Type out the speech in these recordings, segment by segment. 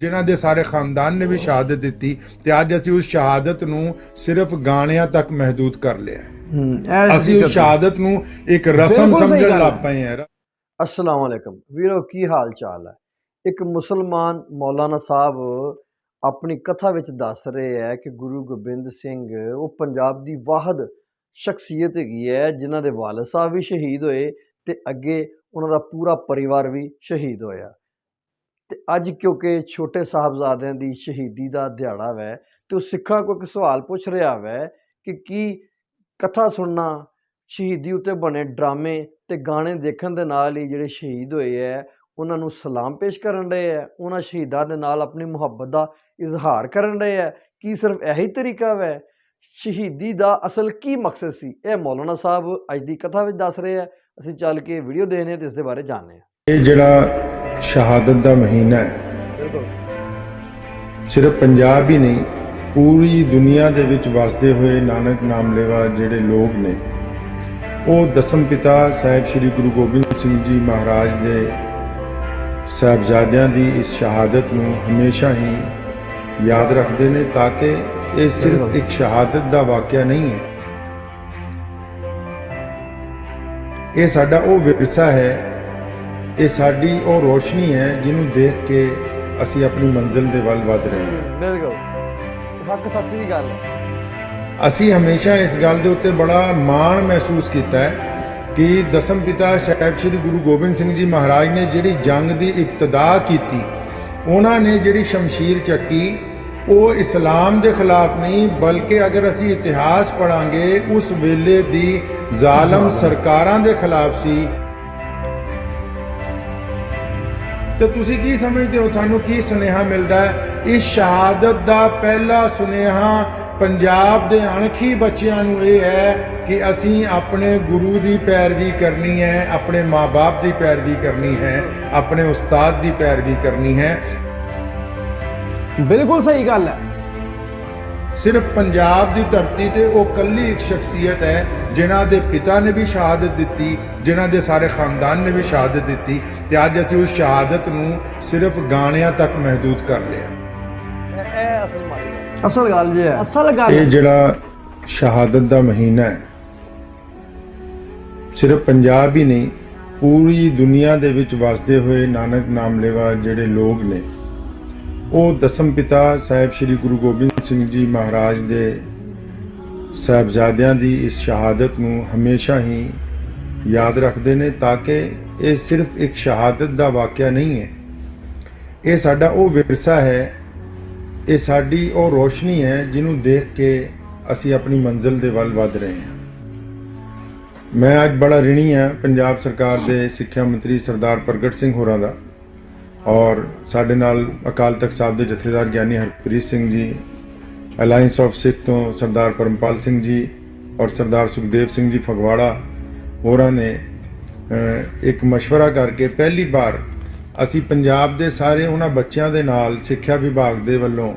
ਜਿਨ੍ਹਾਂ ਦੇ ਸਾਰੇ ਖਾਨਦਾਨ ਨੇ ਵੀ ਸ਼ਹਾਦਤ ਦਿੱਤੀ ਤੇ ਅੱਜ ਅਸੀਂ ਉਸ ਸ਼ਹਾਦਤ ਨੂੰ ਸਿਰਫ ਗਾਣਿਆਂ ਤੱਕ ਮਹਦੂਦ ਕਰ ਲਿਆ ਅਸੀਂ ਉਸ। ਸ਼ਹਾਦਤ ਨੂੰ ਇੱਕ ਰਸਮ ਸਮਝਣ ਲੱਗ। ਪਏ ਹਾਂ। ਅਸਲਾਮ ਵਾਲੇਕਮ ਵੀਰੋ ਕੀ ਹਾਲ ਚਾਲ ਹੈ? ਇੱਕ ਮੁਸਲਮਾਨ ਮੌਲਾਨਾ ਸਾਹਿਬ ਆਪਣੀ ਕਥਾ ਵਿੱਚ ਦੱਸ ਰਹੇ ਹੈ ਕਿ ਗੁਰੂ ਗੋਬਿੰਦ ਸਿੰਘ ਉਹ ਪੰਜਾਬ ਦੀ ਵਾਹਦ ਸ਼ਖਸੀਅਤ ਹੈਗੀ ਹੈ ਜਿਨ੍ਹਾਂ ਦੇ ਵਾਲਦ ਸਾਹਿਬ ਵੀ ਸ਼ਹੀਦ ਹੋਏ ਤੇ ਅੱਗੇ ਉਹਨਾਂ ਦਾ ਪੂਰਾ ਪਰਿਵਾਰ ਵੀ ਸ਼ਹੀਦ ਹੋਇਆ। ਤੇ ਅੱਜ ਕਿਉਂਕਿ ਛੋਟੇ ਸਾਹਿਬਜ਼ਾਦਿਆਂ ਦੀ ਸ਼ਹੀਦੀ ਦਾ ਦਿਹਾੜਾ ਵੈ, ਤੇ ਉਹ ਸਿੱਖਾਂ ਕੋਲ ਇੱਕ ਸਵਾਲ ਪੁੱਛ ਰਿਹਾ ਵੈ ਕਿ ਕੀ ਕਥਾ ਸੁਣਨਾ ਸ਼ਹੀਦੀ ਉੱਤੇ ਬਣੇ ਡਰਾਮੇ ਤੇ ਗਾਣੇ ਦੇਖਣ ਦੇ ਨਾਲ ਹੀ ਜਿਹੜੇ ਸ਼ਹੀਦ ਹੋਏ ਹੈ ਉਹਨਾਂ ਨੂੰ ਸਲਾਮ ਪੇਸ਼ ਕਰਨ ਰਹੇ ਹੈ ਉਹਨਾਂ ਸ਼ਹੀਦਾਂ ਦੇ ਨਾਲ ਆਪਣੀ ਮੁਹੱਬਤ ਦਾ ਇਜ਼ਹਾਰ ਕਰਨ ਰਹੇ ਹੈ ਕੀ ਸਿਰਫ ਇਹੀ ਤਰੀਕਾ ਵੈ? ਸ਼ਹੀਦੀ ਦਾ ਅਸਲ ਕੀ ਮਕਸਦ ਸੀ? ਇਹ ਮੌਲਾਨਾ ਸਾਹਿਬ ਅੱਜ ਦੀ ਕਥਾ ਵਿੱਚ ਦੱਸ ਰਹੇ ਹੈ ਅਸੀਂ ਚੱਲ ਕੇ ਵੀਡੀਓ ਦੇਖਨੇ ਤੇ ਇਸ ਦੇ ਬਾਰੇ ਜਾਣਦੇ ਹਾਂ। ਇਹ ਜਿਹੜਾ ਸ਼ਹਾਦਤ ਦਾ ਮਹੀਨਾ ਹੈ ਸਿਰਫ ਪੰਜਾਬ ਹੀ ਨਹੀਂ ਪੂਰੀ ਦੁਨੀਆ ਦੇ ਵਿੱਚ ਵਸਦੇ ਹੋਏ ਨਾਨਕ ਨਾਮ ਲੈਵਾ ਜਿਹੜੇ ਲੋਕ ਨੇ ਉਹ ਦਸਮ ਪਿਤਾ ਸਾਹਿਬ ਸ੍ਰੀ ਗੁਰੂ ਗੋਬਿੰਦ ਸਿੰਘ ਜੀ ਮਹਾਰਾਜ ਦੇ ਸਾਹਿਬਜ਼ਾਦਿਆਂ ਦੀ ਇਸ ਸ਼ਹਾਦਤ ਨੂੰ ਹਮੇਸ਼ਾ ਹੀ ਯਾਦ ਰੱਖਦੇ ਨੇ ਤਾਂ ਕਿ ਇਹ ਸਿਰਫ। ਇੱਕ ਸ਼ਹਾਦਤ ਦਾ ਵਾਕਿਆ ਨਹੀਂ ਹੈ ਇਹ ਸਾਡਾ ਉਹ ਵਿਰਸਾ ਹੈ ਇਹ ਸਾਡੀ ਉਹ ਰੋਸ਼ਨੀ ਹੈ ਜਿਹਨੂੰ ਦੇਖ ਕੇ ਅਸੀਂ ਆਪਣੀ ਮੰਜ਼ਿਲ ਦੇ ਵੱਲ ਵਧ ਰਹੇ ਹਾਂ। ਬਿਲਕੁਲ। ਹੱਕ ਸੱਚੀ ਦੀ ਗੱਲ ਹੈ। ਅਸੀਂ ਹਮੇਸ਼ਾ ਇਸ ਗੱਲ ਦੇ ਉੱਤੇ ਬੜਾ ਮਾਣ ਮਹਿਸੂਸ ਕੀਤਾ ਹੈ ਕਿ ਦਸਮ ਪਿਤਾ ਸਾਹਿਬ ਸ੍ਰੀ ਗੁਰੂ ਗੋਬਿੰਦ ਸਿੰਘ ਜੀ ਮਹਾਰਾਜ ਨੇ ਜਿਹੜੀ ਜੰਗ ਦੀ ਇਬਤਦਾ ਕੀਤੀ ਉਹਨਾਂ ਨੇ ਜਿਹੜੀ ਸ਼ਮਸ਼ੀਰ ਚੱਕੀ ਉਹ ਇਸਲਾਮ ਦੇ ਖਿਲਾਫ ਨਹੀਂ ਬਲਕਿ ਅਗਰ ਅਸੀਂ ਇਤਿਹਾਸ ਪੜਾਂਗੇ ਉਸ ਵੇਲੇ ਦੀ ਜ਼ਾਲਮ ਸਰਕਾਰਾਂ ਦੇ ਖਿਲਾਫ ਸੀ ਤੇ ਤੁਸੀਂ ਕੀ ਸਮਝਦੇ ਹੋ? ਸਾਨੂੰ ਕੀ ਸੁਨੇਹਾ ਮਿਲਦਾ ਹੈ? ਇਸ ਸ਼ਹਾਦਤ ਦਾ ਪਹਿਲਾ ਸੁਨੇਹਾ ਪੰਜਾਬ ਦੇ ਅਣਖੀ ਬੱਚਿਆਂ ਨੂੰ ਇਹ ਹੈ ਕਿ ਅਸੀਂ ਆਪਣੇ ਗੁਰੂ ਦੀ ਪੈਰਵੀ ਕਰਨੀ ਹੈ, ਆਪਣੇ ਮਾਪੇ ਦੀ ਪੈਰਵੀ ਕਰਨੀ ਹੈ, ਆਪਣੇ ਉਸਤਾਦ ਦੀ ਪੈਰਵੀ ਕਰਨੀ ਹੈ। ਬਿਲਕੁਲ ਸਹੀ ਗੱਲ ਹੈ। ਸਿਰਫ ਪੰਜਾਬ ਦੀ ਧਰਤੀ ਤੇ ਉਹ ਕੱਲੀ ਇੱਕ ਸ਼ਖਸੀਅਤ ਹੈ ਜਿਨ੍ਹਾਂ ਦੇ ਪਿਤਾ ਨੇ ਵੀ ਸ਼ਹਾਦਤ ਦਿੱਤੀ ਜਿਨ੍ਹਾਂ ਦੇ ਸਾਰੇ ਖਾਨਦਾਨ ਨੇ ਵੀ ਸ਼ਹਾਦਤ ਦਿੱਤੀ ਤੇ ਅੱਜ ਅਸੀਂ ਉਸ ਸ਼ਹਾਦਤ ਨੂੰ ਸਿਰਫ ਗਾਣਿਆਂ ਤੱਕ ਮਹਦੂਦ ਕਰ ਲਿਆ। ਇਹ ਅਸਲ ਮਾਰੀ ਅਸਲ ਗੱਲ ਜੇ ਹੈ। ਅਸਲ ਇਹ ਜਿਹੜਾ ਸ਼ਹਾਦਤ ਦਾ ਮਹੀਨਾ ਹੈ ਸਿਰਫ ਪੰਜਾਬ ਹੀ ਨਹੀਂ ਪੂਰੀ ਦੁਨੀਆ ਦੇ ਵਿੱਚ ਵਸਦੇ ਹੋਏ ਨਾਨਕ ਨਾਮ ਲੈਵਾ ਜਿਹੜੇ ਲੋਕ ਨੇ ਉਹ ਦਸਮ ਪਿਤਾ ਸਾਹਿਬ ਸ੍ਰੀ ਗੁਰੂ ਗੋਬਿੰਦ ਸਿੰਘ ਜੀ ਮਹਾਰਾਜ ਦੇ ਸਾਹਿਬਜ਼ਾਦਿਆਂ ਦੀ ਇਸ ਸ਼ਹਾਦਤ ਨੂੰ ਹਮੇਸ਼ਾ ਹੀ ਯਾਦ ਰੱਖਦੇ ਨੇ ਤਾਂ ਕਿ ਇਹ ਸਿਰਫ ਇੱਕ ਸ਼ਹਾਦਤ ਦਾ ਵਾਕਿਆ ਨਹੀਂ ਹੈ। ਇਹ ਸਾਡਾ ਉਹ ਵਿਰਸਾ ਹੈ, ਇਹ ਸਾਡੀ ਉਹ ਰੋਸ਼ਨੀ ਹੈ ਜਿਹਨੂੰ ਦੇਖ ਕੇ ਅਸੀਂ ਆਪਣੀ ਮੰਜ਼ਿਲ ਦੇ ਵੱਲ ਵਧ ਰਹੇ ਹਾਂ। ਮੈਂ ਅੱਜ ਬੜਾ ਰਿਣੀ ਹਾਂ, ਪੰਜਾਬ ਸਰਕਾਰ ਦੇ ਸਿੱਖਿਆ ਮੰਤਰੀ ਸਰਦਾਰ ਪ੍ਰਗਟ ਸਿੰਘ ਹੋਰਾਂ ਦਾ। ਔਰ ਸਾਡੇ ਨਾਲ ਅਕਾਲ ਤਖਤ ਸਾਹਿਬ ਦੇ ਜਥੇਦਾਰ ਗਿਆਨੀ ਹਰਪ੍ਰੀਤ ਸਿੰਘ ਜੀ ਅਲਾਈਅੰਸ ਆਫ ਸਿੱਖ ਤੋਂ ਸਰਦਾਰ ਪਰਮਪਾਲ ਸਿੰਘ ਜੀ ਔਰ ਸਰਦਾਰ ਸੁਖਦੇਵ ਸਿੰਘ ਜੀ ਫਗਵਾੜਾ ਹੋਰਾਂ ਨੇ ਅਹ, ਇੱਕ مشورہ ਕਰਕੇ ਪਹਿਲੀ ਵਾਰ ਅਸੀਂ ਪੰਜਾਬ ਦੇ ਸਾਰੇ ਉਹਨਾਂ ਬੱਚਿਆਂ ਦੇ ਨਾਲ ਸਿੱਖਿਆ ਵਿਭਾਗ ਦੇ ਵੱਲੋਂ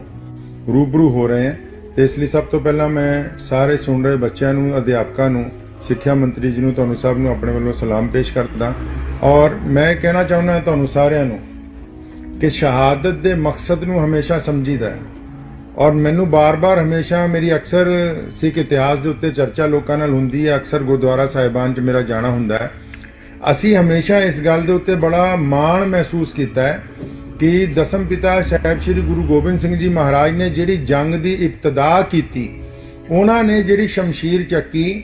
ਰੂਬਰੂ ਹੋ ਰਹੇ ਹਾਂ ਤੇ ਇਸ ਲਈ ਸਭ ਤੋਂ ਪਹਿਲਾਂ ਮੈਂ ਸਾਰੇ ਸੁਣ ਰਹੇ ਬੱਚਿਆਂ ਨੂੰ ਅਧਿਆਪਕਾਂ ਨੂੰ ਸਿੱਖਿਆ ਮੰਤਰੀ ਜੀ ਨੂੰ ਤੁਹਾਨੂੰ ਸਭ ਨੂੰ ਆਪਣੇ ਵੱਲੋਂ ਸਲਾਮ ਪੇਸ਼ ਕਰਦਾ ਔਰ ਮੈਂ ਕਹਿਣਾ ਚਾਹੁੰਦਾ ਤੁਹਾਨੂੰ ਸਾਰਿਆਂ ਨੂੰ ਕਿ ਸ਼ਹਾਦਤ ਦੇ ਮਕਸਦ ਨੂੰ ਹਮੇਸ਼ਾ ਸਮਝੀਦਾ ਹੈ। ਔਰ ਮੈਨੂੰ ਬਾਰ-ਬਾਰ ਹਮੇਸ਼ਾ ਮੇਰੀ ਅਕਸਰ ਸਿੱਖ ਇਤਿਹਾਸ ਦੇ ਉੱਤੇ ਚਰਚਾ ਲੋਕਾਂ ਨਾਲ ਹੁੰਦੀ ਹੈ। ਅਕਸਰ ਗੁਰਦੁਆਰਾ ਸਾਹਿਬਾਨ 'ਚ ਮੇਰਾ ਜਾਣਾ ਹੁੰਦਾ ਹੈ। ਅਸੀਂ ਹਮੇਸ਼ਾ ਇਸ ਗੱਲ ਦੇ ਉੱਤੇ ਬੜਾ ਮਾਣ ਮਹਿਸੂਸ ਕੀਤਾ ਹੈ ਕਿ ਦਸਮ ਪਿਤਾ ਸਾਹਿਬ ਸ੍ਰੀ ਗੁਰੂ ਗੋਬਿੰਦ ਸਿੰਘ ਜੀ ਮਹਾਰਾਜ ਨੇ ਜਿਹੜੀ ਜੰਗ ਦੀ ਇਬਤਦਾ ਕੀਤੀ, ਉਹਨਾਂ ਨੇ ਜਿਹੜੀ ਸ਼ਮਸ਼ੀਰ ਚੱਕੀ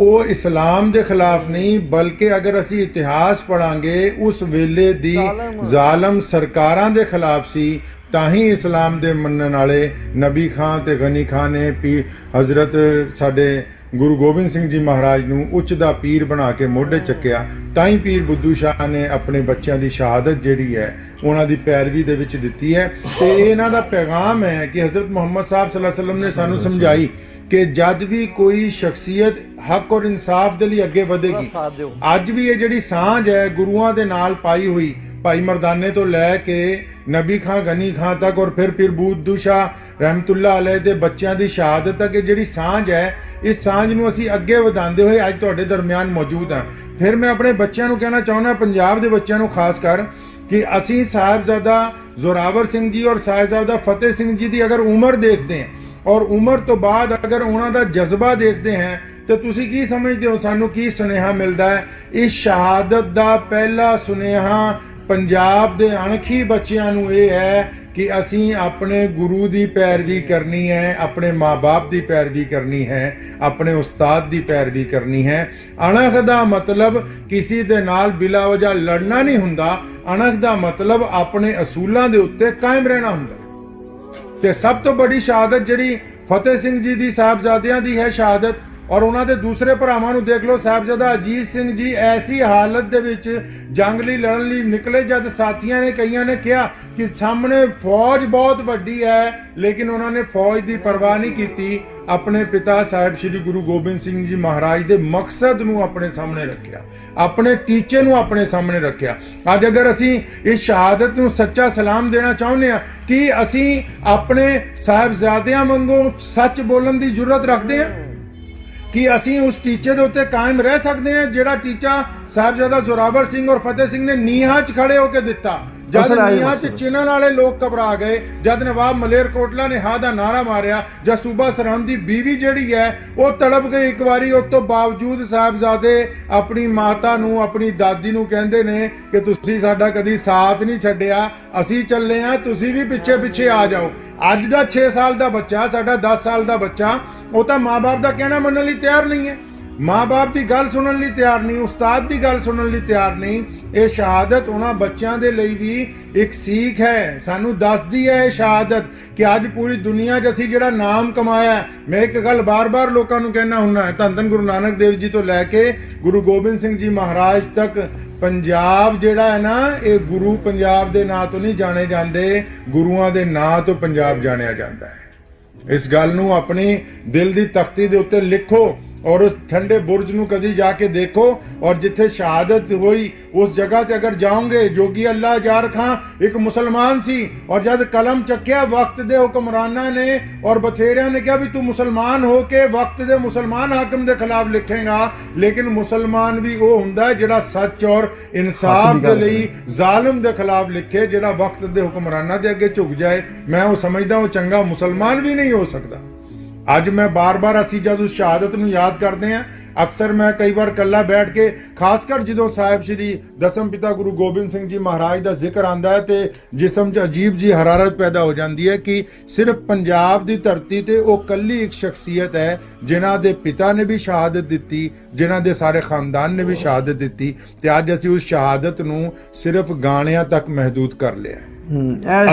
ਉਹ ਇਸਲਾਮ ਦੇ ਖਿਲਾਫ ਨਹੀਂ ਬਲਕਿ ਅਗਰ ਅਸੀਂ ਇਤਿਹਾਸ ਪੜਾਂਗੇ ਉਸ ਵੇਲੇ ਦੀ ਜ਼ਾਲਮ- ਸਰਕਾਰਾਂ ਦੇ ਖਿਲਾਫ ਸੀ ਤਾਂ ਹੀ ਇਸਲਾਮ ਦੇ ਮੰਨਣ ਵਾਲੇ ਨਬੀ ਖਾਨ ਤੇ ਗਨੀ ਖਾਨ ਨੇ ਪੀ ਹਜ਼ਰਤ ਸਾਡੇ ਗੁਰੂ ਗੋਬਿੰਦ ਸਿੰਘ ਜੀ ਮਹਾਰਾਜ ਨੂੰ ਉੱਚ ਦਾ ਪੀਰ ਬਣਾ ਕੇ ਮੋਢੇ ਚੱਕਿਆ ਤਾਂ ਹੀ ਪੀਰ ਬੁੱਧੂ ਸ਼ਾਹ ਨੇ ਆਪਣੇ ਬੱਚਿਆਂ ਦੀ ਸ਼ਹਾਦਤ ਜਿਹੜੀ ਹੈ ਉਹਨਾਂ ਦੀ ਪੈਰਵੀ ਦੇ ਵਿੱਚ ਦਿੱਤੀ ਹੈ। ਤੇ ਇਹ ਇਹਨਾਂ ਦਾ ਪੈਗਾਮ ਹੈ ਕਿ ਹਜ਼ਰਤ ਮੁਹੰਮਦ ਸਾਹਿਬ ਸੱਲੱਲਾਹੁ ਅਲੈਹਿ ਵਸੱਲਮ ਨੇ ਸਾਨੂੰ ਸਮਝਾਈ ਕਿ ਜਦ ਵੀ ਕੋਈ ਸ਼ਖਸੀਅਤ ਹੱਕ ਔਰ ਇਨਸਾਫ ਦੇ ਲਈ ਅੱਗੇ ਵਧੇਗੀ ਅੱਜ ਵੀ ਇਹ ਜਿਹੜੀ ਸਾਂਝ ਹੈ ਗੁਰੂਆਂ ਦੇ ਨਾਲ ਪਾਈ ਹੋਈ ਭਾਈ ਮਰਦਾਨੇ ਤੋਂ ਲੈ ਕੇ ਨਬੀ ਖਾਂ ਗਨੀ ਖਾਂ ਤੱਕ ਔਰ ਫਿਰ ਫਿਰ ਬੂਦੂ ਸ਼ਾਹ ਰਹਿਮਤੁल्ला ਅਲੈਹ ਦੇ ਬੱਚਿਆਂ ਦੀ ਸ਼ਹਾਦਤ ਤੱਕ ਇਹ ਜਿਹੜੀ ਸਾਂਝ ਹੈ ਇਸ ਸਾਂਝ ਨੂੰ ਅਸੀਂ ਅੱਗੇ ਵਧਾਉਂਦੇ ਹੋਏ ਅੱਜ ਤੁਹਾਡੇ ਦਰਮਿਆਨ ਮੌਜੂਦ ਹਾਂ। ਫਿਰ ਮੈਂ ਆਪਣੇ ਬੱਚਿਆਂ ਨੂੰ ਕਹਿਣਾ ਚਾਹੁੰਦਾ ਪੰਜਾਬ ਦੇ ਬੱਚਿਆਂ ਨੂੰ ਖਾਸ ਕਰ ਕਿ ਅਸੀਂ ਸਾਹਿਬਜ਼ਾਦਾ ਜ਼ੋਰਾਵਰ ਸਿੰਘ ਜੀ ਔਰ ਸਾਹਿਬਜ਼ਾਦਾ ਫਤਿਹ ਸਿੰਘ ਜੀ ਦੀ ਅਗਰ ਉਮਰ ਦੇਖਦੇ ਹਾਂ ਔਰ ਉਮਰ ਤੋਂ ਬਾਅਦ ਅਗਰ ਉਹਨਾਂ ਦਾ ਜਜ਼ਬਾ ਦੇਖਦੇ ਹਾਂ, ਤੇ ਤੁਸੀਂ ਕੀ ਸਮਝਦੇ ਹੋ? ਸਾਨੂੰ ਕੀ ਸੁਨੇਹਾ ਮਿਲਦਾ ਹੈ? ਇਸ ਸ਼ਹਾਦਤ ਦਾ ਪਹਿਲਾ ਸੁਨੇਹਾ ਪੰਜਾਬ ਦੇ ਅਣਖੀ ਬੱਚਿਆਂ ਨੂੰ ਇਹ ਹੈ ਕਿ ਅਸੀਂ ਆਪਣੇ ਗੁਰੂ ਦੀ ਪੈਰਵੀ ਕਰਨੀ ਹੈ, ਆਪਣੇ ਮਾਪੇ ਦੀ ਪੈਰਵੀ ਕਰਨੀ ਹੈ, ਆਪਣੇ ਉਸਤਾਦ ਦੀ ਪੈਰਵੀ ਕਰਨੀ ਹੈ। ਅਣਖ ਦਾ ਮਤਲਬ ਕਿਸੇ ਦੇ ਨਾਲ ਬਿਲਾ ਵਜ੍ਹਾ ਲੜਨਾ ਨਹੀਂ ਹੁੰਦਾ। ਅਣਖ ਦਾ ਮਤਲਬ ਆਪਣੇ ਅਸੂਲਾਂ ਦੇ ਉੱਤੇ ਕਾਇਮ ਰਹਿਣਾ ਹੁੰਦਾ। ਤੇ ਸਭ ਤੋਂ ਵੱਡੀ ਸ਼ਹਾਦਤ ਜਿਹੜੀ ਫਤਿਹ ਸਿੰਘ ਜੀ ਦੀ ਸਾਹਿਬਜ਼ਾਦਿਆਂ ਦੀ ਹੈ ਸ਼ਹਾਦਤ ਔਰ ਉਹਨਾਂ ਦੇ ਦੂਸਰੇ ਭਰਾਵਾਂ ਨੂੰ ਦੇਖ ਲਓ, ਸਾਹਿਬਜ਼ਾਦਾ ਅਜੀਤ ਸਿੰਘ ਜੀ, ਐਸੀ ਹਾਲਤ ਦੇ ਵਿੱਚ ਜੰਗ ਲਈ ਲੜਨ ਲਈ ਨਿਕਲੇ ਜਦ ਸਾਥੀਆਂ ਨੇ ਕਈਆਂ ਨੇ ਕਿਹਾ ਕਿ ਸਾਹਮਣੇ ਫੌਜ ਬਹੁਤ ਵੱਡੀ ਹੈ, ਲੇਕਿਨ ਉਹਨਾਂ ਨੇ ਫੌਜ ਦੀ ਪਰਵਾਹ ਨਹੀਂ ਕੀਤੀ। ਆਪਣੇ ਪਿਤਾ ਸਾਹਿਬ ਸ੍ਰੀ ਗੁਰੂ ਗੋਬਿੰਦ ਸਿੰਘ ਜੀ ਮਹਾਰਾਜ ਦੇ ਮਕਸਦ ਨੂੰ ਆਪਣੇ ਸਾਹਮਣੇ ਰੱਖਿਆ। ਆਪਣੇ ਟੀਚੇ ਨੂੰ ਆਪਣੇ ਸਾਹਮਣੇ ਰੱਖਿਆ। ਅੱਜ ਅਗਰ ਅਸੀਂ ਇਸ ਸ਼ਹਾਦਤ ਨੂੰ ਸੱਚਾ ਸਲਾਮ ਦੇਣਾ ਚਾਹੁੰਦੇ ਹਾਂ, ਕਿ ਅਸੀਂ ਆਪਣੇ ਸਾਹਿਬਜ਼ਾਦਿਆਂ ਵਾਂਗੂ ਸੱਚ ਬੋਲਣ ਦੀ ਜੁਰਤ ਰੱਖਦੇ ਹਾਂ? ਕਿ ਅਸੀਂ ਉਸ ਟੀਚੇ ਦੇ ਉੱਤੇ ਕਾਇਮ ਰਹਿ ਸਕਦੇ ਹਾਂ, ਜਿਹੜਾ ਟੀਚਾ ਸਾਹਿਬਜ਼ਾਦਾ ਜ਼ੋਰਾਵਰ ਸਿੰਘ ਔਰ ਫਤਿਹ ਸਿੰਘ ਨੇ ਨੀਹਾਂ 'ਚ ਖੜੇ ਹੋ ਕੇ ਦਿੱਤਾ। ਜਦ ਨੀਹਾਂ 'ਚ। ਚਿਣਨ ਵਾਲੇ ਲੋਕ ਘਬਰਾ ਗਏ ਜਦ ਨਵਾਬ ਮਲੇਰਕੋਟਲਾ ਨੇ ਹਾਂ ਦਾ ਨਾਰਾ ਮਾਰਿਆ ਜਦ ਸੂਬਾ ਸਰਹੰਦ ਦੀ ਬੀਵੀ ਜਿਹੜੀ ਹੈ ਉਹ ਤੜਪ ਗਈ ਇੱਕ ਵਾਰੀ ਉਸ ਤੋਂ ਬਾਵਜੂਦ ਸਾਹਿਬਜ਼ਾਦੇ ਆਪਣੀ ਮਾਤਾ ਨੂੰ ਆਪਣੀ ਦਾਦੀ ਨੂੰ ਕਹਿੰਦੇ ਨੇ ਕਿ ਤੁਸੀਂ ਸਾਡਾ ਕਦੀ ਸਾਥ ਨਹੀਂ ਛੱਡਿਆ ਅਸੀਂ ਚੱਲੇ ਆ ਤੁਸੀਂ ਵੀ ਪਿੱਛੇ ਪਿੱਛੇ ਆ ਜਾਓ ਅੱਜ ਦਾ 6 ਸਾਲ ਦਾ ਬੱਚਾ ਸਾਡਾ 10 ਸਾਲ ਦਾ ਬੱਚਾ ਉਹ ਤਾਂ ਮਾਪੇ ਦਾ ਕਹਿਣਾ ਮੰਨਣ ਲਈ ਤਿਆਰ ਨਹੀਂ ਹੈ ਮਾਪੇ ਦੀ ਗੱਲ ਸੁਣਨ ਲਈ ਤਿਆਰ ਨਹੀਂ ਉਸਤਾਦ ਦੀ ਗੱਲ ਸੁਣਨ ਲਈ ਤਿਆਰ ਨਹੀਂ ਇਹ ਸ਼ਹਾਦਤ ਉਹਨਾਂ ਬੱਚਿਆਂ ਦੇ ਲਈ ਵੀ ਇੱਕ ਸੀਖ ਹੈ। ਸਾਨੂੰ ਦੱਸਦੀ ਹੈ ਇਹ ਸ਼ਹਾਦਤ ਕਿ ਅੱਜ ਪੂਰੀ ਦੁਨੀਆ 'ਚ ਅਸੀਂ ਜਿਹੜਾ ਨਾਮ ਕਮਾਇਆ ਮੈਂ ਇੱਕ ਗੱਲ ਬਾਰ-ਬਾਰ ਲੋਕਾਂ ਨੂੰ ਕਹਿਣਾ ਹੁੰਨਾ ਹੈ ਧੰਨ ਧੰਨ ਗੁਰੂ ਨਾਨਕ ਦੇਵ ਜੀ ਤੋਂ ਲੈ ਕੇ ਗੁਰੂ ਗੋਬਿੰਦ ਸਿੰਘ ਜੀ ਮਹਾਰਾਜ ਤੱਕ ਪੰਜਾਬ ਜਿਹੜਾ ਹੈ ਨਾ, ਇਹ ਗੁਰੂ ਪੰਜਾਬ ਦੇ ਨਾਂ ਤੋਂ ਨਹੀਂ ਜਾਣੇ ਜਾਂਦੇ, ਗੁਰੂਆਂ ਦੇ ਨਾਂ ਤੋਂ ਪੰਜਾਬ ਜਾਣਿਆ ਜਾਂਦਾ ਹੈ। ਇਸ ਗੱਲ ਨੂੰ ਆਪਣੀ ਦਿਲ ਦੀ ਤਖਤੀ ਦੇ ਉੱਤੇ ਲਿਖੋ। ਔਰ ਉਸ ਠੰਡੇ ਬੁਰਜ ਨੂੰ ਕਦੀ ਜਾ ਕੇ ਦੇਖੋ ਔਰ ਜਿੱਥੇ ਸ਼ਹਾਦਤ ਹੋਈ ਉਸ ਜਗ੍ਹਾ ਤੇ ਅਗਰ ਜਾਓਗੇ ਜੋਗੀ ਅੱਲਾ ਜਾਰ ਖਾਂ ਇੱਕ ਮੁਸਲਮਾਨ ਸੀ ਔਰ ਜਦ ਕਲਮ ਚੱਕਿਆ ਵਕਤ ਦੇ ਹੁਕਮਰਾਨਾਂ ਨੇ ਔਰ ਬਥੇਰਿਆਂ ਨੇ ਕਿਹਾ ਵੀ ਤੂੰ ਮੁਸਲਮਾਨ ਹੋ ਕੇ ਵਕਤ ਦੇ ਮੁਸਲਮਾਨ ਹਾਕਮ ਦੇ ਖਿਲਾਫ ਲਿਖੇਗਾ ਲੇਕਿਨ ਮੁਸਲਮਾਨ ਵੀ ਉਹ ਹੁੰਦਾ ਹੈ ਜਿਹੜਾ ਸੱਚ ਔਰ ਇਨਸਾਫ ਦੀ ਲਈ ਜ਼ਾਲਮ ਦੇ ਖਿਲਾਫ ਲਿਖੇ ਜਿਹੜਾ ਵਕਤ ਦੇ ਹੁਕਮਰਾਨਾਂ ਦੇ ਅੱਗੇ ਝੁਕ ਜਾਏ ਮੈਂ ਉਹ ਸਮਝਦਾ ਉਹ ਚੰਗਾ ਮੁਸਲਮਾਨ ਵੀ ਨਹੀਂ ਹੋ ਸਕਦਾ। ਅੱਜ ਮੈਂ ਬਾਰ-ਬਾਰ ਅਸੀਂ ਜਦ ਉਸ ਸ਼ਹਾਦਤ ਨੂੰ ਯਾਦ ਕਰਦੇ ਹਾਂ, ਅਕਸਰ ਮੈਂ ਕਈ ਵਾਰ ਕੱਲਾ ਬੈਠ ਕੇ, ਖਾਸ ਕਰ ਜਦੋਂ ਸਾਹਿਬ ਸ੍ਰੀ ਦਸਮ ਪਿਤਾ ਗੁਰੂ ਗੋਬਿੰਦ ਸਿੰਘ ਜੀ ਮਹਾਰਾਜ ਦਾ ਜ਼ਿਕਰ ਆਂਦਾ ਹੈ ਤੇ ਜਿਸਮ 'ਚ ਅਜੀਬ ਜੀ ਹਰਾਰਤ ਪੈਦਾ ਹੋ ਜਾਂਦੀ ਹੈ ਕਿ ਸਿਰਫ ਪੰਜਾਬ ਦੀ ਧਰਤੀ ਤੇ ਉਹ ਕੱਲੀ ਇੱਕ ਸ਼ਖਸੀਅਤ ਹੈ, ਜਿਨ੍ਹਾਂ ਦੇ ਪਿਤਾ ਨੇ ਵੀ ਸ਼ਹਾਦਤ ਦਿੱਤੀ, ਜਿਨ੍ਹਾਂ ਦੇ ਸਾਰੇ ਖਾਨਦਾਨ ਨੇ ਵੀ ਸ਼ਹਾਦਤ ਦਿੱਤੀ ਤੇ ਅੱਜ ਅਸੀਂ ਉਸ ਸ਼ਹਾਦਤ ਨੂੰ ਸਿਰਫ ਗਾਣਿਆਂ ਤੱਕ ਮਹਿਦੂਦ ਕਰ ਲਿਆ ਹੈ।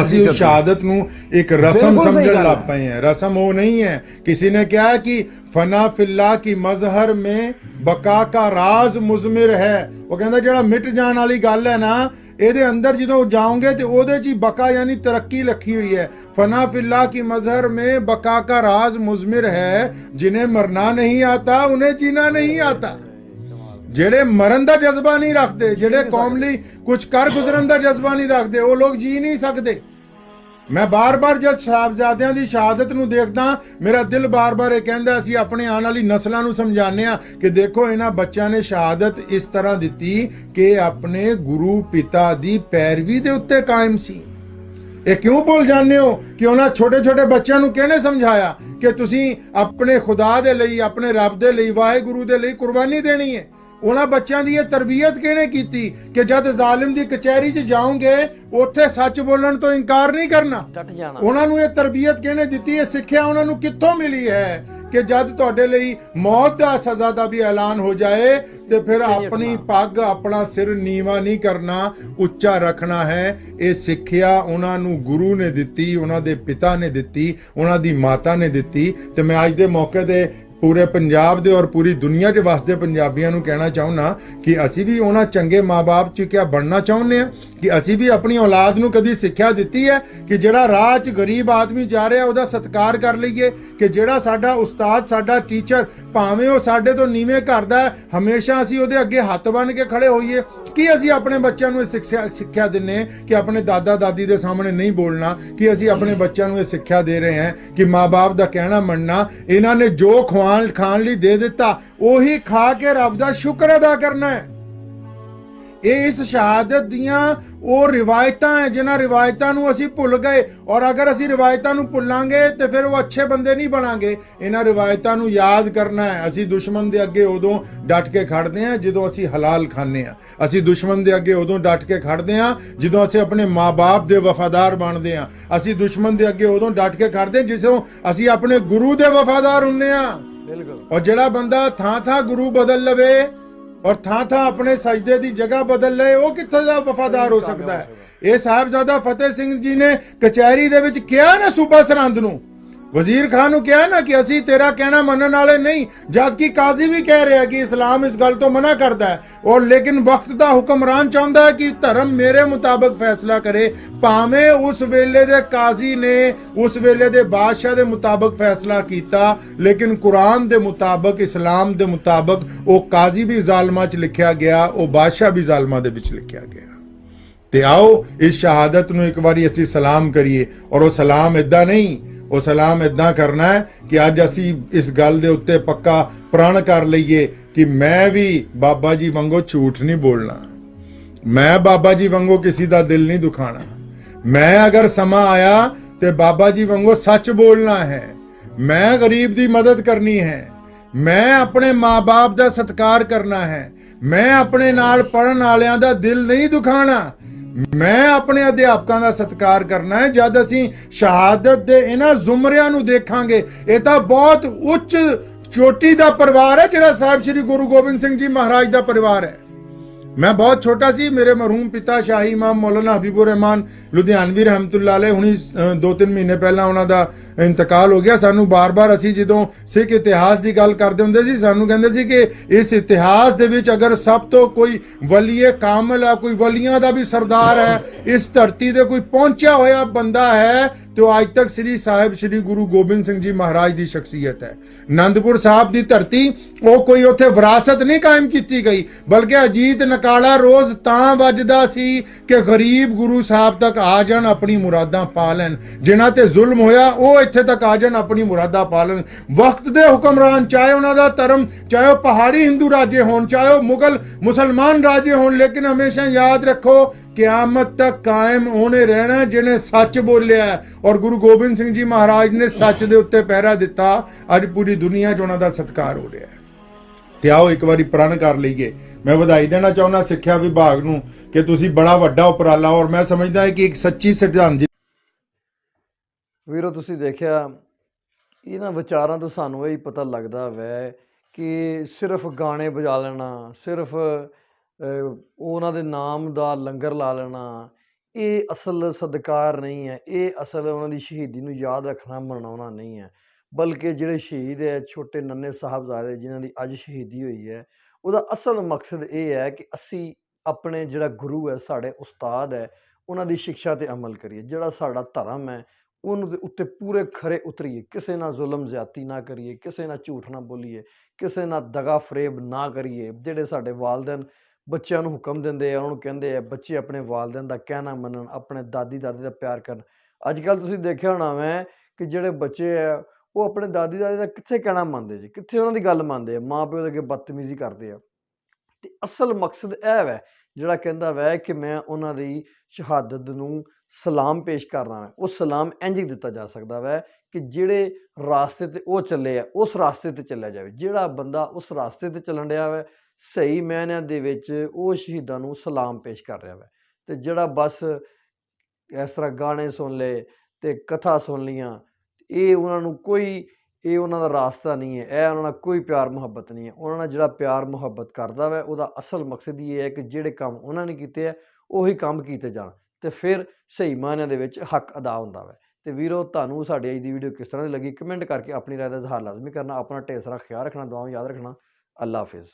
ਅਸੀਂ ਉਸ ਸ਼ਹਾਦਤ ਨੂੰ ਇੱਕ ਰਸਮ ਸਮਝਣ ਲੱਗ ਪਏ हैं रस्म वो नहीं है किसी ने क्या है कि फना फिल्ला की मजहर ਬਕਾ ਕਾ ਰਾਜ਼ ਮੁਜ਼ਮਿਰ ਹੈ। ਉਹ ਕਹਿੰਦਾ ਜਿਹੜਾ ਮਿਟ ਜਾਣ ਵਾਲੀ ਗੱਲ ਹੈ ਨਾ ਇਹਦੇ ਅੰਦਰ ਜਦੋਂ ਜਾਓਗੇ ਤੇ ਉਹਦੇ 'ਚ ਹੀ ਬਕਾ ਯਾਨੀ ਤਰੱਕੀ ਲੱਖੀ ਹੋਈ ਹੈ। ਫਨਾ ਫਿੱਲਾ ਕੀ ਮਜ਼ਹਰ ਮੇ ਬਕਾ ਕਾ ਰਾਜ਼ ਮੁਜ਼ਮਿਰ ਹੈ। ਜਿਨੇ ਮਰਨਾ ਨਹੀਂ ਆਤਾ ਉਹਨੇ ਜੀਣਾ ਨਹੀਂ ਆਤਾ। ਜਿਹੜੇ ਮਰਨ ਦਾ ਜਜ਼ਬਾ ਨਹੀਂ ਰੱਖਦੇ, ਜਿਹੜੇ ਕੌਮ ਲਈ ਕੁਝ ਕਰ ਗੁਜ਼ਰਨ ਦਾ ਜਜ਼ਬਾ ਨਹੀਂ ਰੱਖਦੇ, ਉਹ ਲੋਕ ਜੀ ਨਹੀਂ ਸਕਦੇ। ਮੈਂ ਬਾਰ-ਬਾਰ ਜਦ ਸਾਹਿਬਜ਼ਾਦਿਆਂ ਦੀ ਸ਼ਹਾਦਤ ਨੂੰ ਦੇਖਦਾ, ਮੇਰਾ ਦਿਲ ਬਾਰ-ਬਾਰ ਇਹ ਕਹਿੰਦਾ, ਅਸੀਂ ਆਪਣੇ ਆਉਣ ਵਾਲੀ ਨਸਲਾਂ ਨੂੰ ਸਮਝਾਉਂਦੇ ਆ ਕਿ ਦੇਖੋ, ਇਹਨਾਂ ਬੱਚਿਆਂ ਨੇ ਸ਼ਹਾਦਤ ਇਸ ਤਰ੍ਹਾਂ ਦਿੱਤੀ ਕਿ ਆਪਣੇ ਗੁਰੂ ਪਿਤਾ ਦੀ ਪੈਰਵੀ ਦੇ ਉੱਤੇ ਕਾਇਮ ਸੀ। ਇਹ ਕਿਉਂ ਭੁੱਲ ਜਾਂਦੇ ਹੋ ਕਿ ਉਹਨਾਂ ਛੋਟੇ-ਛੋਟੇ ਬੱਚਿਆਂ ਨੂੰ ਕਿਹਨੇ ਸਮਝਾਇਆ ਕਿ ਤੁਸੀਂ ਆਪਣੇ ਖੁਦਾ ਦੇ ਲਈ, ਆਪਣੇ ਰੱਬ ਦੇ ਲਈ, ਵਾਹਿਗੁਰੂ ਦੇ ਲਈ ਕੁਰਬਾਨੀ ਦੇਣੀ ਹੈ? ਉਹਨਾਂ ਬੱਚਿਆਂ ਦੀ ਇਹ ਤਰਬੀਅਤ ਕਿਹਨੇ ਕੀਤੀ ਕਿ ਜਦ ਜ਼ਾਲਿਮ ਦੀ ਕਚਹਿਰੀ 'ਚ ਜਾਓਗੇ ਉੱਥੇ ਸੱਚ ਬੋਲਣ ਤੋਂ ਇਨਕਾਰ ਨਹੀਂ ਕਰਨਾ? ਡਟ ਜਾਣਾ। ਉਹਨਾਂ ਨੂੰ ਇਹ ਤਰਬੀਅਤ ਕਿਹਨੇ ਦਿੱਤੀ? ਇਹ ਸਿੱਖਿਆ ਉਹਨਾਂ ਨੂੰ ਕਿੱਥੋਂ ਮਿਲੀ ਹੈ ਕਿ ਜਦ ਤੁਹਾਡੇ ਲਈ ਮੌਤ ਦਾ ਸਜ਼ਾ ਦਾ ਵੀ ਐਲਾਨ ਹੋ ਜਾਏ ਤੇ ਫਿਰ ਆਪਣੀ। ਪੱਗ ਆਪਣਾ ਸਿਰ ਨੀਵਾ ਨਹੀਂ ਕਰਨਾ ਉੱਚਾ ਰੱਖਣਾ ਹੈ। ਇਹ ਸਿੱਖਿਆ ਉਹਨਾਂ ਨੂੰ ਗੁਰੂ ਨੇ ਦਿੱਤੀ ਉਹਨਾਂ ਦੇ ਪਿਤਾ ਨੇ ਦਿੱਤੀ ਉਹਨਾਂ ਦੀ ਮਾਤਾ ਨੇ ਦਿੱਤੀ ਤੇ ਮੈਂ ਅੱਜ ਦੇ ਮੌਕੇ ਤੇ ਪੂਰੇ ਪੰਜਾਬ ਦੇ ਔਰ ਪੂਰੀ ਦੁਨੀਆ 'ਚ ਵਸਦੇ ਪੰਜਾਬੀਆਂ ਨੂੰ ਕਹਿਣਾ ਚਾਹੁੰਨਾ ਕਿ ਅਸੀਂ ਵੀ ਉਹਨਾਂ ਚੰਗੇ ਮਾਪੇ 'ਚ ਕਿਆ ਬਣਨਾ ਚਾਹੁੰਦੇ ਆ ਕਿ ਅਸੀਂ ਵੀ ਆਪਣੀ ਔਲਾਦ ਨੂੰ ਕਦੀ ਸਿੱਖਿਆ ਦਿੱਤੀ ਹੈ ਕਿ ਜਿਹੜਾ ਰਾਹ 'ਚ ਗਰੀਬ ਆਦਮੀ ਜਾ ਰਿਹਾ, ਉਹਦਾ ਸਤਿਕਾਰ ਕਰ ਲਈਏ? ਕਿ ਜਿਹੜਾ ਸਾਡਾ ਉਸਤਾਦ, ਸਾਡਾ ਟੀਚਰ ਭਾਵੇਂ ਉਹ ਸਾਡੇ ਤੋਂ ਨੀਵੇਂ ਕਰਦਾ ਹੈ, ਹਮੇਸ਼ਾ ਅਸੀਂ ਉਹਦੇ ਅੱਗੇ ਹੱਥ ਬੰਨ੍ਹ ਕੇ ਖੜੇ ਹੋਈਏ? ਕੀ ਅਸੀਂ ਆਪਣੇ ਬੱਚਿਆਂ ਨੂੰ ਇਹ ਸਿੱਖਿਆ ਸਿੱਖਿਆ ਦਿੰਨੇ ਕਿ ਆਪਣੇ ਦਾਦਾ ਦਾਦੀ ਦੇ ਸਾਹਮਣੇ ਨਹੀਂ ਬੋਲਣਾ? ਕਿ ਅਸੀਂ ਆਪਣੇ ਬੱਚਿਆਂ ਨੂੰ ਇਹ ਸਿੱਖਿਆ ਦੇ ਰਹੇ ਹਾਂ ਕਿ ਮਾਪੇ ਦਾ ਕਹਿਣਾ ਮੰਨਣਾ? ਇਹਨਾਂ ਨੇ ਜੋ ਖਵਾਣ ਖਾਣ ਲਈ ਦੇ ਦਿੱਤਾ, ਉਹੀ ਖਾ ਕੇ ਰੱਬ ਦਾ ਸ਼ੁਕਰ ਅਦਾ ਕਰਨਾ ਹੈ। ਇਹ ਇਸ ਸ਼ਹਾਦਤ ਦੀਆਂ ਉਹ ਰਿਵਾਇਤਾਂ ਹੈ ਜਿਨ੍ਹਾਂ ਰਿਵਾਇਤਾਂ ਨੂੰ ਅਸੀਂ ਭੁੱਲ ਗਏ। ਔਰ ਅਗਰ ਅਸੀਂ ਰਿਵਾਇਤਾਂ ਨੂੰ ਭੁੱਲਾਂਗੇ ਤੇ ਫਿਰ ਉਹ ਅੱਛੇ ਬੰਦੇ ਨਹੀਂ ਬਣਾਂਗੇ। ਇਹਨਾਂ ਰਿਵਾਇਤਾਂ ਨੂੰ ਯਾਦ ਕਰਨਾ ਹੈ। ਅਸੀਂ ਦੁਸ਼ਮਣ ਦੇ ਅੱਗੇ ਉਦੋਂ ਡਟ ਕੇ ਖੜਦੇ ਹਾਂ ਜਦੋਂ ਅਸੀਂ ਹਲਾਲ ਖਾਂਦੇ ਹਾਂ। ਅਸੀਂ ਦੁਸ਼ਮਣ ਦੇ ਅੱਗੇ ਉਦੋਂ ਡਟ ਕੇ ਖੜਦੇ ਹਾਂ ਜਦੋਂ ਅਸੀਂ ਆਪਣੇ ਮਾਪੇ ਦੇ ਵਫਾਦਾਰ ਬਣਦੇ ਹਾਂ। ਅਸੀਂ ਦੁਸ਼ਮਣ ਦੇ ਅੱਗੇ ਉਦੋਂ ਡਟ ਕੇ ਖੜਦੇ ਹਾਂ ਜਿਸੋਂ ਅਸੀਂ ਆਪਣੇ ਗੁਰੂ ਦੇ ਵਫਾਦਾਰ ਹੁੰਨੇ ਹਾਂ। ਬਿਲਕੁਲ। ਔਰ ਜਿਹੜਾ ਬੰਦਾ ਥਾਂ ਥਾਂ ਗੁਰੂ ਬਦਲ ਲਵੇ ਔਰ ਥਾਂ ਥਾਂ ਆਪਣੇ ਸਜਦੇ ਦੀ ਜਗ੍ਹਾ ਬਦਲ ਲਏ, ਉਹ ਕਿੱਥੇ ਦਾ ਵਫਾਦਾਰ ਹੋ ਸਕਦਾ ਹੈ? ਇਹ ਸਾਹਿਬਜ਼ਾਦਾ ਫਤਿਹ ਸਿੰਘ ਜੀ ਨੇ ਕਚਹਿਰੀ ਦੇ ਵਿੱਚ ਕਿਹਾ ਨਾ ਸੂਬਾ ਸਰਹੰਦ ਨੂੰ ਵਜ਼ੀਰ ਖਾਨ ਨੂੰ ਕਿਹਾ ਨਾ ਕਿ ਅਸੀਂ ਤੇਰਾ ਕਹਿਣਾ ਮੰਨਣ ਵਾਲੇ ਨਹੀਂ ਜਦ ਕਿ ਕਾਜ਼ੀ ਵੀ ਕਹਿ ਰਿਹਾ ਕਿ ਇਸਲਾਮ ਇਸ ਗੱਲ ਤੋਂ ਮਨਾ ਕਰਦਾ ਹੈ। ਔਰ ਲੇਕਿਨ ਵਕਤ ਦਾ ਹੁਕਮਰਾਨ ਚਾਹੁੰਦਾ ਹੈ ਕਿ ਧਰਮ ਮੇਰੇ ਮੁਤਾਬਕ ਫੈਸਲਾ ਕਰੇ, ਭਾਵੇਂ ਉਸ ਵੇਲੇ ਦੇ ਕਾਜ਼ੀ ਨੇ ਉਸ ਵੇਲੇ ਦੇ ਬਾਦਸ਼ਾਹ ਦੇ ਮੁਤਾਬਕ ਫੈਸਲਾ ਕੀਤਾ, ਲੇਕਿਨ ਕੁਰਾਨ ਦੇ ਮੁਤਾਬਕ, ਇਸਲਾਮ ਦੇ ਮੁਤਾਬਕ ਉਹ ਕਾਜ਼ੀ ਵੀ ਜ਼ਾਲਮਾਂ 'ਚ ਲਿਖਿਆ ਗਿਆ, ਉਹ ਬਾਦਸ਼ਾਹ ਵੀ ਜ਼ਾਲਮਾਂ ਦੇ ਵਿੱਚ ਲਿਖਿਆ ਗਿਆ। ਤੇ ਆਓ ਇਸ ਸ਼ਹਾਦਤ ਨੂੰ ਇੱਕ ਵਾਰੀ ਅਸੀਂ ਸਲਾਮ ਕਰੀਏ, ਔਰ ਉਹ ਸਲਾਮ ਇਦਾਂ ਨਹੀਂ ਉਹ ਸਲਾਮ ਇਦਾਂ ਕਰਨਾ ਹੈ ਕਿ ਅੱਜ ਅਸੀਂ ਇਸ ਗੱਲ ਦੇ ਉੱਤੇ ਪੱਕਾ ਪ੍ਰਣ ਕਰ ਲਈਏ ਕਿ ਮੈਂ ਵੀ ਬਾਬਾ ਜੀ ਵਾਂਗੂ ਝੂਠ ਨਹੀਂ ਬੋਲਣਾ। ਮੈਂ ਬਾਬਾ ਜੀ ਵਾਂਗੂ ਕਿਸੇ ਦਾ ਦਿਲ ਨਹੀਂ ਦੁਖਾਣਾ। ਮੈਂ ਅਗਰ ਸਮਾਂ ਆਇਆ ਤੇ ਬਾਬਾ ਜੀ ਵਾਂਗੂ ਸੱਚ ਬੋਲਣਾ ਹੈ। ਮੈਂ ਗਰੀਬ ਦੀ ਮਦਦ ਕਰਨੀ ਹੈ। ਮੈਂ ਆਪਣੇ ਮਾਪੇ ਦਾ ਸਤਿਕਾਰ ਕਰਨਾ ਹੈ। ਮੈਂ ਆਪਣੇ ਨਾਲ ਪੜਨ ਵਾਲਿਆਂ ਦਾ ਦਿਲ ਨਹੀਂ ਦੁਖਾਣਾ। ਮੈਂ ਆਪਣੇ ਅਧਿਆਪਕਾਂ ਦਾ ਸਤਿਕਾਰ ਕਰਨਾ ਹੈ। ਜਦ ਅਸੀਂ ਸ਼ਹਾਦਤ ਦੇ ਇਹਨਾਂ ਜ਼ੁਮਰਿਆਂ ਨੂੰ ਦੇਖਾਂਗੇ, ਇਹ ਤਾਂ ਬਹੁਤ ਉੱਚ ਚੋਟੀ ਦਾ ਪਰਿਵਾਰ ਹੈ, ਜਿਹੜਾ ਸਾਹਿਬ ਸ੍ਰੀ ਗੁਰੂ ਗੋਬਿੰਦ ਸਿੰਘ ਜੀ ਮਹਾਰਾਜ ਦਾ ਪਰਿਵਾਰ ਹੈ। ਮੈਂ ਬਹੁਤ ਛੋਟਾ ਸੀ ਮੇਰੇ ਮਰਹੂਮ ਪਿਤਾ ਸ਼ਾਹੀ ਇਮਾਮ ਮੌਲਾਨਾ ਹਬੀਬੁਰ ਰਹਿਮਾਨ ਲੁਧਿਆਣਵੀ ਰਹਿਮਤੁল্ਲਾਹ ਅਲੈਹ ਹੁਣੀ ਅ, ਦੋ ਤਿੰਨ ਮਹੀਨੇ ਪਹਿਲਾਂ ਉਹਨਾਂ ਦਾ ਇੰਤਕਾਲ ਹੋ ਗਿਆ। ਸਾਨੂੰ ਬਾਰ-ਬਾਰ ਅਸੀਂ ਜਦੋਂ ਸਿੱਖ ਇਤਿਹਾਸ ਦੀ ਗੱਲ ਕਰਦੇ ਹੁੰਦੇ ਸੀ ਸਾਨੂੰ ਕਹਿੰਦੇ ਸੀ ਕਿ ਇਸ ਇਤਿਹਾਸ ਦੇ ਵਿੱਚ ਅਗਰ ਸਭ ਤੋਂ ਕੋਈ ਵਲੀਏ ਕਾਮਲ ਹੈ ਕੋਈ ਵਲੀਆਂ ਦਾ ਵੀ ਸਰਦਾਰ ਹੈ ਇਸ ਧਰਤੀ ਦੇ ਕੋਈ ਪਹੁੰਚਿਆ ਹੋਇਆ ਬੰਦਾ ਹੈ ਤੇ ਉਹ ਅੱਜ ਤੱਕ ਸ੍ਰੀ ਸਾਹਿਬ ਸ੍ਰੀ ਗੁਰੂ ਗੋਬਿੰਦ ਸਿੰਘ ਜੀ ਮਹਾਰਾਜ ਦੀ ਸ਼ਖਸੀਅਤ ਹੈ। ਆਨੰਦਪੁਰ ਸਾਹਿਬ ਦੀ ਧਰਤੀ ਉਹ ਕੋਈ ਉੱਥੇ ਵਿਰਾਸਤ ਨਹੀਂ ਕਾਇਮ ਕੀਤੀ ਗਈ, ਬਲਕਿ ਅਜੀਤ ਨਕਾਲਾ ਰੋਜ਼ ਤਾਂ ਵੱਜਦਾ ਸੀ ਕਿ ਗਰੀਬ ਗੁਰੂ ਸਾਹਿਬ ਤੱਕ ਆ ਜਾਣ, ਆਪਣੀ ਮੁਰਾਦਾਂ ਪਾ ਲੈਣ। ਜਿਨ੍ਹਾਂ ਤੇ ਜ਼ੁਲਮ ਹੋਇਆ, ਉਹ ਇੱਥੇ ਤੱਕ ਆ ਜਾਣ, ਆਪਣੀ ਮੁਰਾਦਾਂ ਪਾ ਲੈਣ। ਵਕਤ ਦੇ ਹੁਕਮਰਾਨ, ਚਾਹੇ ਉਹਨਾਂ ਦਾ ਧਰਮ, ਚਾਹੇ ਉਹ ਪਹਾੜੀ ਹਿੰਦੂ ਰਾਜੇ ਹੋਣ, ਚਾਹੇ ਉਹ ਮੁਗਲ, ਮੁਸਲਮਾਨ ਰਾਜੇ ਹੋਣ, ਲੇਕਿਨ ਹਮੇਸ਼ਾ ਯਾਦ ਰੱਖੋ, ਕਿਆਮਤ ਤੱਕ ਕਾਇਮ ਉਹਨੇ ਰਹਿਣਾ ਜਿਹਨੇ ਸੱਚ ਬੋਲਿਆ ਔਰ ਗੁਰੂ ਗੋਬਿੰਦ ਸਿੰਘ ਜੀ ਮਹਾਰਾਜ ਨੇ ਸੱਚ ਦੇ ਉੱਤੇ ਪਹਿਰਾ ਦਿੱਤਾ। ਅੱਜ ਪੂਰੀ ਦੁਨੀਆ 'ਚ ਉਹਨਾਂ ਦਾ ਸਤਿਕਾਰ ਹੋ ਰਿਹਾ ਹੈ। ਤੇ ਆਓ ਇੱਕ ਵਾਰੀ ਪ੍ਰਣ ਕਰ ਲਈਏ। ਮੈਂ ਵਧਾਈ ਦੇਣਾ ਚਾਹੁੰਦਾ ਸਿੱਖਿਆ ਵਿਭਾਗ ਨੂੰ ਕਿ ਤੁਸੀਂ ਬੜਾ ਵੱਡਾ ਉਪਰਾਲਾ ਔਰ ਮੈਂ ਸਮਝਦਾ ਹਾਂ ਕਿ ਇੱਕ ਸੱਚੀ ਸਿਧਾਂਤ ਵੀਰੋ, ਤੁਸੀਂ ਦੇਖਿਆ ਇਹਨਾਂ ਵਿਚਾਰਾਂ ਤੋਂ ਸਾਨੂੰ ਇਹ ਹੀ ਪਤਾ ਲੱਗਦਾ ਵੈ ਕਿ ਸਿਰਫ ਗਾਣੇ ਵਜਾ ਲੈਣਾ, ਸਿਰਫ ਉਹਨਾਂ ਦੇ ਨਾਮ ਦਾ ਲੰਗਰ ਲਾ ਲੈਣਾ, ਇਹ ਅਸਲ ਸਦਕਾਰ ਨਹੀਂ ਹੈ। ਇਹ ਅਸਲ ਉਹਨਾਂ ਦੀ ਸ਼ਹੀਦੀ ਨੂੰ ਯਾਦ ਰੱਖਣਾ, ਮਨਾਉਣਾ ਨਹੀਂ ਹੈ। ਬਲਕਿ ਜਿਹੜੇ ਸ਼ਹੀਦ ਹੈ ਛੋਟੇ ਨੰਨੇ ਸਾਹਿਬਜ਼ਾਦੇ ਜਿਨ੍ਹਾਂ ਦੀ ਅੱਜ ਸ਼ਹੀਦੀ ਹੋਈ ਹੈ ਉਹਦਾ ਅਸਲ ਮਕਸਦ ਇਹ ਹੈ ਕਿ ਅਸੀਂ ਆਪਣੇ ਜਿਹੜਾ ਗੁਰੂ ਹੈ ਸਾਡੇ ਉਸਤਾਦ ਹੈ ਉਹਨਾਂ ਦੀ ਸਿੱਖਿਆ ਤੇ ਅਮਲ ਕਰੀਏ। ਜਿਹੜਾ ਸਾਡਾ ਧਰਮ ਹੈ ਉਹਨੂੰ ਦੇ ਉੱਤੇ ਪੂਰੇ ਖਰੇ ਉਤਰੀਏ। ਕਿਸੇ ਨਾਲ ਜ਼ੁਲਮ ਜ਼ਿਆਤੀ ਨਾ ਕਰੀਏ, ਕਿਸੇ ਨਾਲ ਝੂਠ ਨਾ ਬੋਲੀਏ, ਕਿਸੇ ਨਾਲ ਦਗਾ ਫਰੇਬ ਨਾ ਕਰੀਏ। ਜਿਹੜੇ ਸਾਡੇ ਵਾਲਦੈਨ ਬੱਚਿਆਂ ਨੂੰ ਹੁਕਮ ਦਿੰਦੇ ਆ, ਉਹਨਾਂ ਨੂੰ ਕਹਿੰਦੇ ਆ, ਬੱਚੇ ਆਪਣੇ ਵਾਲਦੈਨ ਦਾ ਕਹਿਣਾ ਮੰਨਣ, ਆਪਣੇ ਦਾਦੀ ਦਾਦੀ ਦਾ ਪਿਆਰ ਕਰਨ। ਅੱਜ ਕੱਲ ਤੁਸੀਂ ਦੇਖਿਆ ਹੋਣਾ ਵੈ ਕਿ ਜਿਹੜੇ ਬੱਚੇ ਆ ਉਹ ਆਪਣੇ ਦਾਦੀ ਦਾਦੀ ਦਾ ਕਿੱਥੇ ਕਹਿਣਾ ਮੰਨਦੇ ਜੀ? ਕਿੱਥੇ ਉਹਨਾਂ ਦੀ ਗੱਲ ਮੰਨਦੇ ਆ? ਮਾਂ ਪਿਓ ਦੇ ਅੱਗੇ ਬਦਤਮੀਜ਼ੀ ਕਰਦੇ ਆ। ਤੇ ਅਸਲ ਮਕਸਦ ਇਹ ਵੈ, ਜਿਹੜਾ ਕਹਿੰਦਾ ਵੈ ਕਿ ਮੈਂ ਉਹਨਾਂ ਦੀ ਸ਼ਹਾਦਤ ਨੂੰ ਸਲਾਮ ਪੇਸ਼ ਕਰਨਾ ਹੈ ਉਹ ਸਲਾਮ ਇੰਝ ਹੀ ਦਿੱਤਾ ਜਾ ਸਕਦਾ ਵੈ ਕਿ ਜਿਹੜੇ ਰਾਸਤੇ ਤੇ ਉਹ ਚੱਲੇ ਆ, ਉਸ ਰਾਸਤੇ ਤੇ ਚੱਲਿਆ ਜਾਵੇ। ਜਿਹੜਾ ਬੰਦਾ ਉਸ ਰਾਸਤੇ ਤੇ ਚੱਲਣ ਡਿਆ ਵੈ, ਸਹੀ ਮਾਇਨਿਆਂ ਦੇ ਵਿੱਚ ਉਹ ਸ਼ਹੀਦਾਂ ਨੂੰ ਸਲਾਮ ਪੇਸ਼ ਕਰ ਰਿਹਾ ਵੈ। ਤੇ ਜਿਹੜਾ ਬਸ ਇਸ ਤਰ੍ਹਾਂ ਗਾਣੇ ਸੁਣ ਲਏ ਤੇ ਕਥਾ ਸੁਣ ਲੀਆਂ ਇਹ ਉਹਨਾਂ ਨੂੰ ਕੋਈ, ਇਹ ਉਹਨਾਂ ਦਾ ਰਾਸਤਾ ਨਹੀਂ ਹੈ, ਇਹ ਉਹਨਾਂ ਨਾਲ ਕੋਈ ਪਿਆਰ ਮੁਹੱਬਤ ਨਹੀਂ ਹੈ। ਉਹਨਾਂ ਨਾਲ ਜਿਹੜਾ ਪਿਆਰ ਮੁਹੱਬਤ ਕਰਦਾ ਵੈ, ਉਹਦਾ ਅਸਲ ਮਕਸਦ ਇਹ ਹੈ ਕਿ ਜਿਹੜੇ ਕੰਮ ਉਹਨਾਂ ਨੇ ਕੀਤੇ ਆ, ਉਹੀ ਕੰਮ ਕੀਤੇ ਜਾਣ ਤੇ ਫਿਰ ਸਹੀ ਮਾਇਨਿਆਂ ਦੇ ਵਿੱਚ ਹੱਕ ਅਦਾ ਹੁੰਦਾ ਵੈ। ਤੇ ਵੀਰੋ, ਤੁਹਾਨੂੰ ਸਾਡੀ ਅੱਜ ਦੀ ਵੀਡੀਓ ਕਿਸ ਤਰ੍ਹਾਂ ਦੀ ਲੱਗੀ, ਕਮੈਂਟ ਕਰਕੇ ਆਪਣੀ ਰਾਏ ਦਾ ਇਜ਼ਹਾਰ ਲਾਜ਼ਮੀ ਕਰਨਾ, ਆਪਣਾ ਢੇਰ ਸਾਰਾ ਖਿਆਲ ਰੱਖਣਾ, ਦੁਆਵਾਂ ਯਾਦ ਰੱਖਣਾ। ਅੱਲਾ ਹਾਫਿਜ਼।